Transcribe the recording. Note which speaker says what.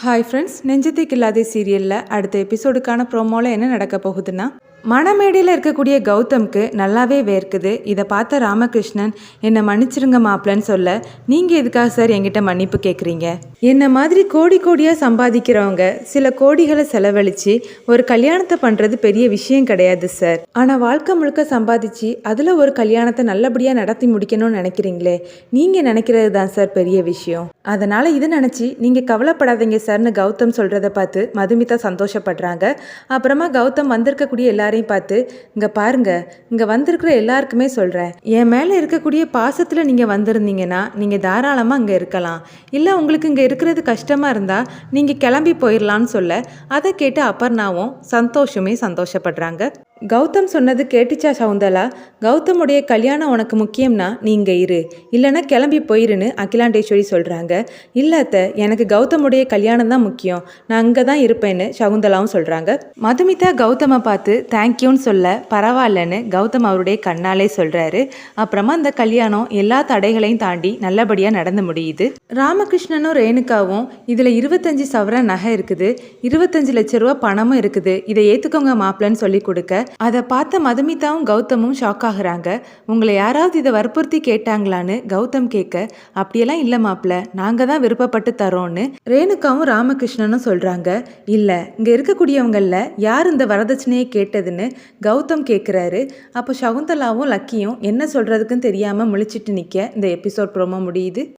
Speaker 1: Hi friends நெஞ்சத்துக்கு இல்லாத சீரியலில் அடுத்த எபிசோடுக்கான ப்ரோமோவில் என்ன நடக்க போகுதுன்னா? மணமேடையில் இருக்கக்கூடிய கௌதம்க்கு நல்லாவே வேர்க்குது. இதை பார்த்த ராமகிருஷ்ணன் என்னை மன்னிச்சிருங்க மாப்பிள்ளன்னு சொல்ல நீங்கள் எதுக்காக சார் என்கிட்ட மன்னிப்பு கேட்குறீங்க என்னை மாதிரி கோடி கோடியாக சம்பாதிக்கிறவங்க சில கோடிகளை செலவழித்து ஒரு கல்யாணத்தை பண்ணுறது பெரிய விஷயம் கிடையாது சார். ஆனால் வாழ்க்கை முழுக்க சம்பாதிச்சு அதில் ஒரு கல்யாணத்தை நல்லபடியாக நடத்தி முடிக்கணும்னு நினைக்கிறீங்களே நீங்கள் நினைக்கிறது தான் சார் பெரிய விஷயம். அதனால் இதை நினச்சி நீங்கள் கவலைப்படாதீங்க சார்னு கௌதம் சொல்கிறத பார்த்து மதுமிதா சந்தோஷப்படுறாங்க. அப்புறமா கௌதம் வந்திருக்கக்கூடிய எல்லா எல்லாரையும் பார்த்து இங்கே பாருங்க இங்கே வந்திருக்கிற எல்லாருக்குமே சொல்கிறேன் என் மேலே இருக்கக்கூடிய பாசத்தில் நீங்கள் வந்திருந்தீங்கன்னா நீங்கள் தாராளமாக அங்கே இருக்கலாம். இல்லை உங்களுக்கு இங்கே இருக்கிறது கஷ்டமாக இருந்தால் நீங்கள் கிளம்பி போயிடலான்னு சொல்ல அதை கேட்டு அப்பர்ணாவும் சந்தோஷமே சந்தோஷப்படுறாங்க. கௌதம் சொன்னது கேட்டுச்சா சவுந்தலா? கௌதமுடைய கல்யாணம் உனக்கு முக்கியம்னா நீங்கள் இரு. இல்லைன்னா கிளம்பி போயிருன்னு அகிலாண்டேஸ்வரி சொல்கிறாங்க இல்லாத்த எனக்கு கௌதமுடைய கல்யாணம் தான் முக்கியம். நான் அங்கே தான் இருப்பேன்னு சகுந்தலாவும் சொல்கிறாங்க மதுமிதா கௌதமை பார்த்து தேங்க்யூன்னு சொல்ல பரவாயில்லன்னு கௌதம் அவருடைய கண்ணாலே சொல்கிறாரு அப்புறமா அந்த கல்யாணம் எல்லா தடைகளையும் தாண்டி நல்லபடியாக நடந்து முடியுது. ராமகிருஷ்ணனும் ரேணுகாவும் இதில் இருபத்தஞ்சி சவர நகை இருக்குது. இருபத்தஞ்சு லட்ச ரூபா பணமும் இருக்குது. இதை ஏற்றுக்கோங்க மாப்பிள்ளன்னு சொல்லி கொடுக்க அதை பார்த்த மதுமிதாவும் கௌதமும் ஷாக் ஆகுறாங்க. உங்களை யாராவது இதை வற்புறுத்தி கேட்டாங்களான்னு கௌதம் கேட்க அப்படியெல்லாம் இல்லை மாப்பிள்ள நாங்கள் தான் விருப்பப்பட்டு தரோன்னு ரேணுகாவும் ராமகிருஷ்ணனும் சொல்கிறாங்க இல்லை இங்கே இருக்கக்கூடியவங்களில் யார் இந்த வரதட்சணையை கேட்டதுன்னு கௌதம் கேட்குறாரு. அப்போ சகுந்தலாவும் லக்கியும் என்ன சொல்கிறதுக்குன்னு தெரியாமல் முழிச்சிட்டு நிற்க இந்த எபிசோட் ப்ரோமோ முடியுது.